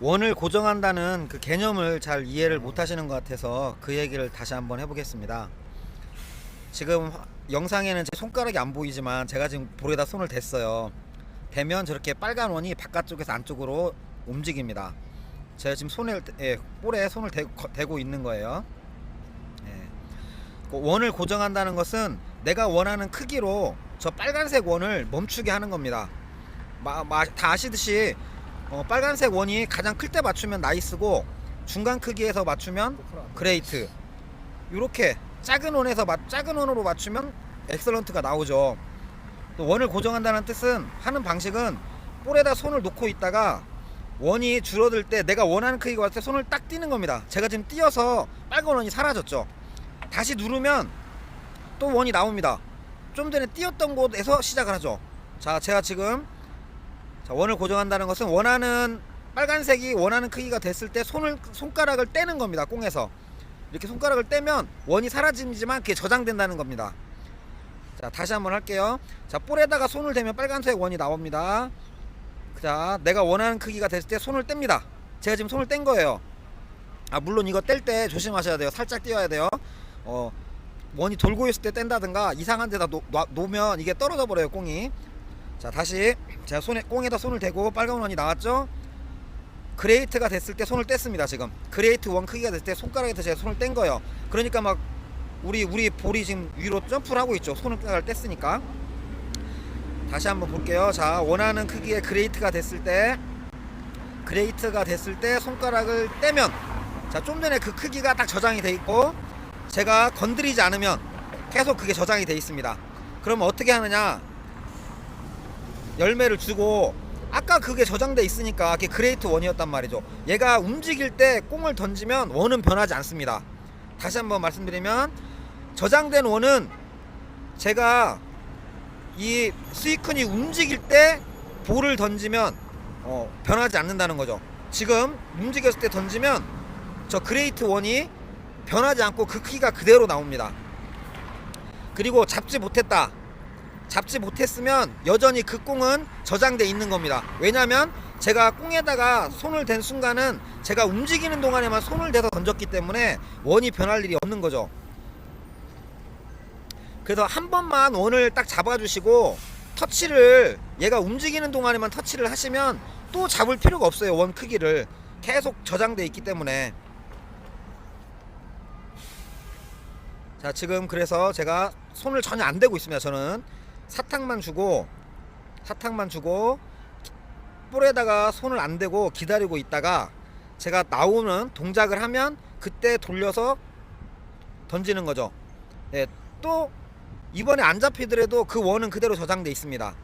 원을 고정한다는 그 개념을 잘 이해를 못 하시는 것 같아서 그 얘기를 다시 한번 해보겠습니다. 지금 화- 영상에는 제 손가락이 안 보이지만 제가 지금 볼에다 손을 댔어요. 대면 저렇게 빨간 원이 바깥쪽에서 안쪽으로 움직입니다. 제가 지금 손에 예, 볼에 손을 대, 거- 대고 있는 거예요. 예. 그 원을 고정한다는 것은 내가 원하는 크기로 저 빨간색 원을 멈추게 하는 겁니다. 마, 마, 다 아시듯이 어, 빨간색 원이 가장 클 때 맞추면 나이스고 중간 크기에서 맞추면 그레이트. 이렇게 작은 원에서 맞, 작은 원으로 맞추면 엑설런트가 나오죠. 또 원을 고정한다는 뜻은 하는 방식은 볼에다 손을 놓고 있다가 원이 줄어들 때 내가 원하는 크기가 왔을 때 손을 딱 띄는 겁니다. 제가 지금 띄어서 빨간 원이 사라졌죠. 다시 누르면 또 원이 나옵니다. 좀 전에 띄었던 곳에서 시작을 하죠. 자, 제가 지금 자, 원을 고정한다는 것은 원하는 빨간색이 원하는 크기가 됐을 때 손을 손가락을 떼는 겁니다. 꽁에서 이렇게 손가락을 떼면 원이 사라지지만 그게 저장된다는 겁니다. 자, 다시 한번 할게요. 자, 볼에다가 손을 대면 빨간색 원이 나옵니다. 자, 내가 원하는 크기가 됐을 때 손을 뗍니다. 제가 지금 손을 뗀 거예요. 아, 물론 이거 뗄 때 조심하셔야 돼요. 살짝 띄어야 돼요. 어, 원이 돌고 있을 때 뗀다든가 이상한 데다 놓, 놔- 놓으면 이게 떨어져 버려요, 꽁이. 자, 다시 제가 손에 꽁에다 손을 대고 빨간 원이 나왔죠? 그레이트가 됐을 때 손을 뗐습니다, 지금. 그레이트 원 크기가 됐을 때 손가락에서 제가 손을 뗀 거예요. 그러니까 막 우리 우리 볼이 지금 위로 점프를 하고 있죠. 손가락을 뗐으니까. 다시 한번 볼게요. 자, 원하는 크기의 그레이트가 됐을 때 그레이트가 됐을 때 손가락을 떼면 자, 좀 전에 그 크기가 딱 저장이 돼 있고 제가 건드리지 않으면 계속 그게 저장이 돼 있습니다. 그러면 어떻게 하느냐? 열매를 주고 아까 그게 저장돼 있으니까 그게 그레이트 원이었단 말이죠. 얘가 움직일 때 꽁을 던지면 원은 변하지 않습니다. 다시 한번 말씀드리면 저장된 원은 제가 이 스위큰이 움직일 때 볼을 던지면 어, 변하지 않는다는 거죠. 지금 움직였을 때 던지면 저 그레이트 원이 변하지 않고 그 크기가 그대로 나옵니다. 그리고 잡지 못했다. 잡지 못했으면 여전히 그 꽁은 저장돼 있는 겁니다. 왜냐하면 제가 꽁에다가 손을 댄 순간은 제가 움직이는 동안에만 손을 대서 던졌기 때문에 원이 변할 일이 없는 거죠. 그래서 한 번만 원을 딱 잡아주시고 터치를 얘가 움직이는 동안에만 터치를 하시면 또 잡을 필요가 없어요. 원 크기를 계속 저장돼 있기 때문에 자 지금 그래서 제가 손을 전혀 안 대고 있습니다. 저는 사탕만 주고 사탕만 주고 볼에다가 손을 안 대고 기다리고 있다가 제가 나오는 동작을 하면 그때 돌려서 던지는 거죠. 예, 또 이번에 안 잡히더라도 그 원은 그대로 저장돼 있습니다.